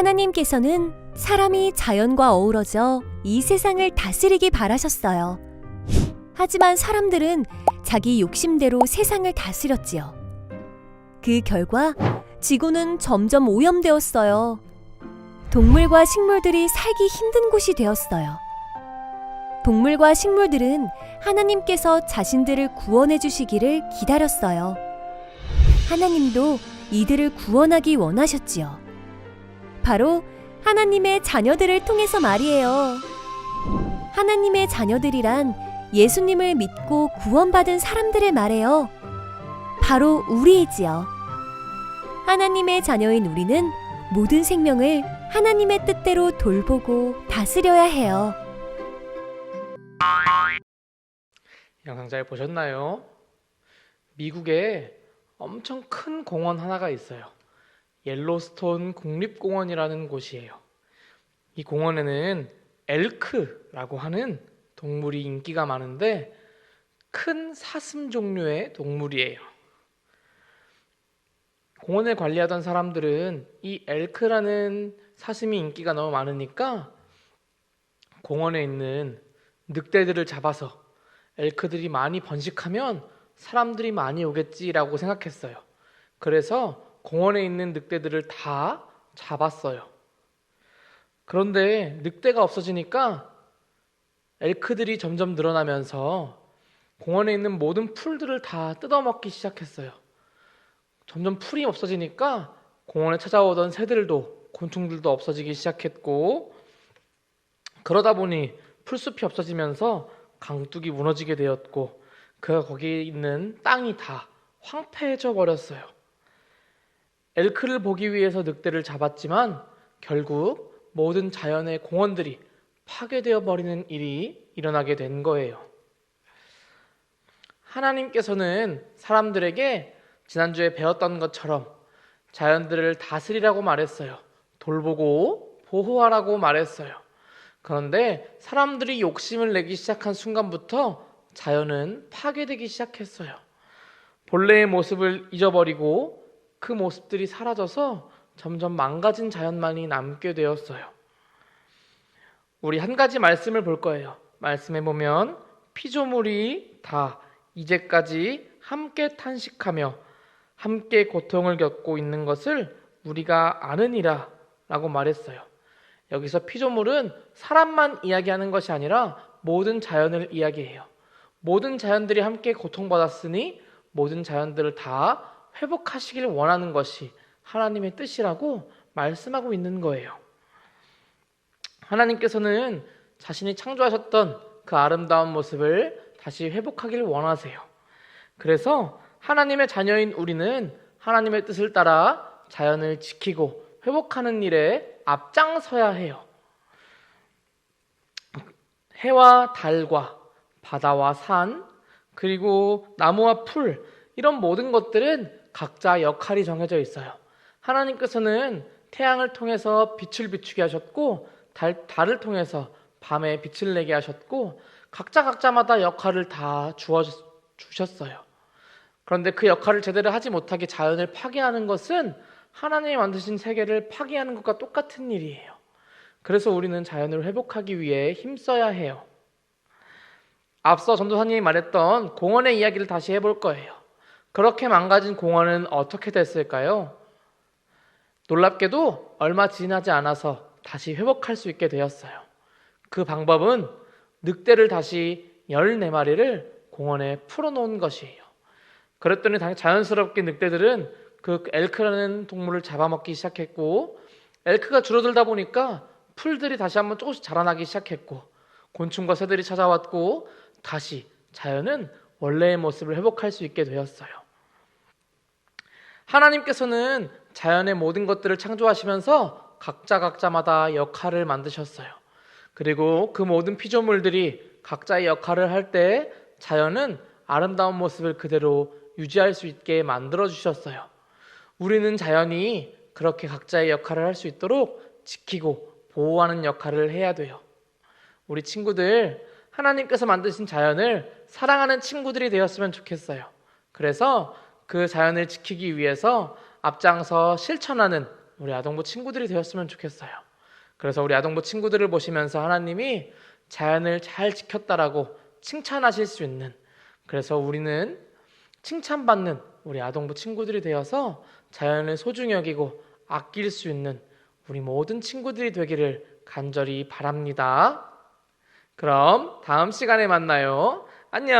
하나님께서는 사람이 자연과 어우러져 이 세상을 다스리기 바라셨어요. 하지만 사람들은 자기 욕심대로 세상을 다스렸지요. 그 결과 지구는 점점 오염되었어요. 동물과 식물들이 살기 힘든 곳이 되었어요. 동물과 식물들은 하나님께서 자신들을 구원해 주시기를 기다렸어요. 하나님도 이들을 구원하기 원하셨지요. 바로 하나님의 자녀들을 통해서 말이에요. 하나님의 자녀들이란 예수님을 믿고 구원받은 사람들을 말해요. 바로 우리이지요. 하나님의 자녀인 우리는 모든 생명을 하나님의 뜻대로 돌보고 다스려야 해요. 영상 잘 보셨나요? 미국에 엄청 큰 공원 하나가 있어요. 옐로스톤 국립공원이라는 곳이에요. 이 공원에는 엘크라고 하는 동물이 인기가 많은데 큰 사슴 종류의 동물이에요. 공원을 관리하던 사람들은 이 엘크라는 사슴이 인기가 너무 많으니까 공원에 있는 늑대들을 잡아서 엘크들이 많이 번식하면 사람들이 많이 오겠지라고 생각했어요. 그래서 공원에 있는 늑대들을 다 잡았어요. 그런데 늑대가 없어지니까 엘크들이 점점 늘어나면서 공원에 있는 모든 풀들을 다 뜯어먹기 시작했어요. 점점 풀이 없어지니까 공원에 찾아오던 새들도 곤충들도 없어지기 시작했고 그러다 보니 풀숲이 없어지면서 강둑이 무너지게 되었고 그 거기에 있는 땅이 다 황폐해져 버렸어요. 엘크를 보기 위해서 늑대를 잡았지만 결국 모든 자연의 공원들이 파괴되어 버리는 일이 일어나게 된 거예요. 하나님께서는 사람들에게 지난주에 배웠던 것처럼 자연들을 다스리라고 말했어요. 돌보고 보호하라고 말했어요. 그런데 사람들이 욕심을 내기 시작한 순간부터 자연은 파괴되기 시작했어요. 본래의 모습을 잊어버리고 그 모습들이 사라져서 점점 망가진 자연만이 남게 되었어요. 우리 한 가지 말씀을 볼 거예요. 말씀해 보면 피조물이 다 이제까지 함께 탄식하며 함께 고통을 겪고 있는 것을 우리가 아느니라 라고 말했어요. 여기서 피조물은 사람만 이야기하는 것이 아니라 모든 자연을 이야기해요. 모든 자연들이 함께 고통받았으니 모든 자연들을 다 회복하시길 원하는 것이 하나님의 뜻이라고 말씀하고 있는 거예요. 하나님께서는 자신이 창조하셨던 그 아름다운 모습을 다시 회복하길 원하세요. 그래서 하나님의 자녀인 우리는 하나님의 뜻을 따라 자연을 지키고 회복하는 일에 앞장서야 해요. 해와 달과 바다와 산, 그리고 나무와 풀, 이런 모든 것들은 각자 역할이 정해져 있어요. 하나님께서는 태양을 통해서 빛을 비추게 하셨고, 달, 달을 통해서 밤에 빛을 내게 하셨고, 각자 각자마다 역할을 다 주셨어요. 그런데 그 역할을 제대로 하지 못하게 자연을 파괴하는 것은 하나님이 만드신 세계를 파괴하는 것과 똑같은 일이에요. 그래서 우리는 자연을 회복하기 위해 힘써야 해요. 앞서 전도사님이 말했던 공원의 이야기를 다시 해볼 거예요. 그렇게 망가진 공원은 어떻게 됐을까요? 놀랍게도 얼마 지나지 않아서 다시 회복할 수 있게 되었어요. 그 방법은 늑대를 다시 14마리를 공원에 풀어놓은 것이에요. 그랬더니 자연스럽게 늑대들은 그 엘크라는 동물을 잡아먹기 시작했고 엘크가 줄어들다 보니까 풀들이 다시 한번 조금씩 자라나기 시작했고 곤충과 새들이 찾아왔고 다시 자연은 원래의 모습을 회복할 수 있게 되었어요. 하나님께서는 자연의 모든 것들을 창조하시면서 각자 각자마다 역할을 만드셨어요. 그리고 그 모든 피조물들이 각자의 역할을 할 때 자연은 아름다운 모습을 그대로 유지할 수 있게 만들어 주셨어요. 우리는 자연이 그렇게 각자의 역할을 할 수 있도록 지키고 보호하는 역할을 해야 돼요. 우리 친구들 하나님께서 만드신 자연을 사랑하는 친구들이 되었으면 좋겠어요. 그래서 그 자연을 지키기 위해서 앞장서 실천하는 우리 아동부 친구들이 되었으면 좋겠어요. 그래서 우리 아동부 친구들을 보시면서 하나님이 자연을 잘 지켰다라고 칭찬하실 수 있는 그래서 우리는 칭찬받는 우리 아동부 친구들이 되어서 자연을 소중히 여기고 아낄 수 있는 우리 모든 친구들이 되기를 간절히 바랍니다. 그럼 다음 시간에 만나요. 안녕.